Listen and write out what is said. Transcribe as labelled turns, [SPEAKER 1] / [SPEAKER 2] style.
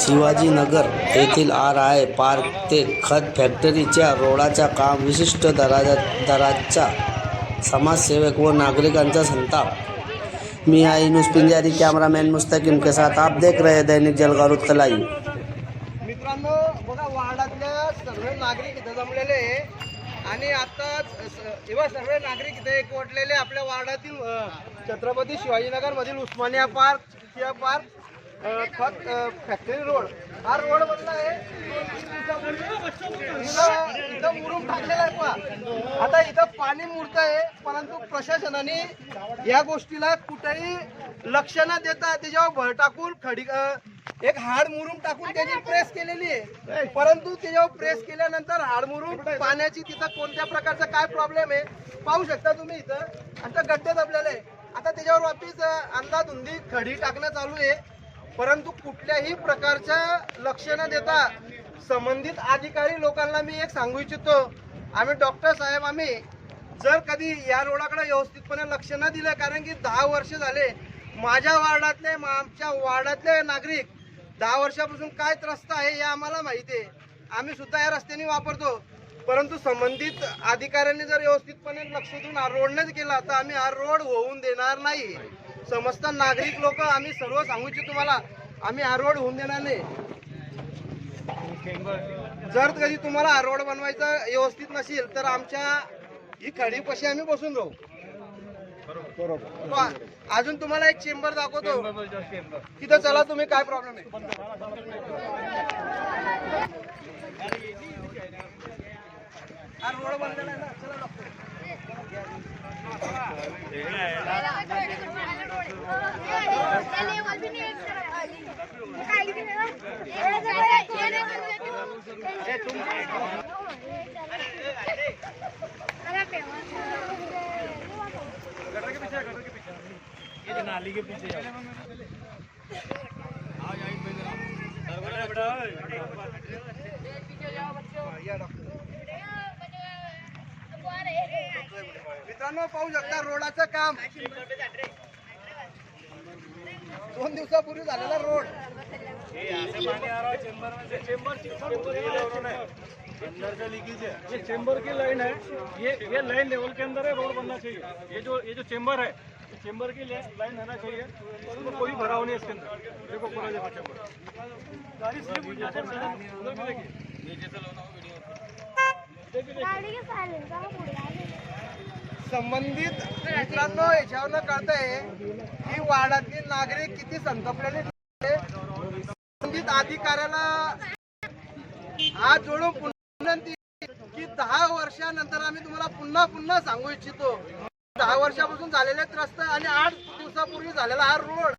[SPEAKER 1] शिवाजीनगर येथील R I park ते खत फॅक्टरीच्या रोडाच्या काम विशिष्ट दराजा दराच्या समाजसेवक व नागरिकांचा संताप. मी I news Pinjari cameraman Mustakim के साथ. आप देख रहे दैनिक जलगांव उत्तर
[SPEAKER 2] मित्रांनो बघा वार्डातल्या सर्व नागरिक इथं जमलेले आणि आताच तेव्हा सर्व नागरिक इथे एकवटलेले आपल्या वार्डातील छत्रपती शिवाजीनगर मधील उस्मानिया पार्क पार्क खत फॅक्टरी रोड हा रोड बनला आहे. इथं इथं मुरुम टाकलेला आहे पहा. आता इथं पाणी मुरत आहे परंतु प्रशासनाने या गोष्टीला कुठेही लक्ष न देता त्याच्यावर भर टाकून खडी एक हाड मुरुम टाकून त्याची प्रेस केलेली आहे. परंतु त्याच्यावर प्रेस केल्यानंतर हाड मुरुम पाण्याची तिथं कोणत्या प्रकारचा काय प्रॉब्लेम आहे पाहू शकता तुम्ही इथं. आता गड्डे दबलेले आहे. आता त्याच्यावर वापिस अंदाधुंदी अंधाधुंदी खडी टाकणं चालू आहे. परंतु कुठल्याही प्रकारच्या लक्ष न देता संबंधित अधिकारी लोकांना मी एक सांगू इच्छितो. आम्ही डॉक्टर साहेब आम्ही जर कधी या रोडाकडे व्यवस्थितपणे लक्ष न दिलं कारण की दहा वर्ष झाले माझ्या वार्डातले आमच्या वार्डातले नागरिक दहा वर्षापासून काय त्रस्त आहे हे आम्हाला माहिती आहे. आम्ही सुद्धा या रस्त्याने वापरतो. परंतु संबंधित अधिकाऱ्यांनी जर व्यवस्थितपणे लक्ष देऊन हा केला तर आम्ही हा रोड होऊन देणार नाही. समस्त नागरिक लोक आम्ही सर्व सांगू इच्छितो तुम्हाला आम्ही हा रोड होऊन देणार नाही. जर कधी तुम्हाला हा रोड बनवायचा व्यवस्थित नसेल तर आमच्या ही खडीपाशी आम्ही बसून राहू. बरोबर. अजून तुम्हाला एक चेंबर दाखवतो. तिथं चला तुम्ही काय प्रॉब्लेम आहे रोड बनलेला आहे ना चला डॉक्टर या डॉक्टर मित्रांनो पाहू शकता रोडाचं काम. दोन दिवसापूर्वी झालेला रोड.
[SPEAKER 3] है ये चेम्बर की लाइन है। ये ये लाइन लेवल के अंदर है रोड बनना चाहिए। ये जो ये जो चेम्बर है ये चेम्बर की लाइन रहना चाहिए। उसमें कोई भराव नहीं है इसके अंदर। देखो पूरा देखो चेम्बर गाड़ी स्लिप हो जाती है उधर देखिए से
[SPEAKER 2] संबंधित मित्रांनो याच्यावर आहे की वार्डातील नागरिक किती संतपलेले संबंधित अधिकाऱ्याला हात जोडून विनंती की दहा वर्षानंतर आम्ही तुम्हाला पुन्हा पुन्हा सांगू इच्छितो. दहा वर्षापासून झालेले त्रस्त आणि आठ दिवसापूर्वी झालेला हा रोड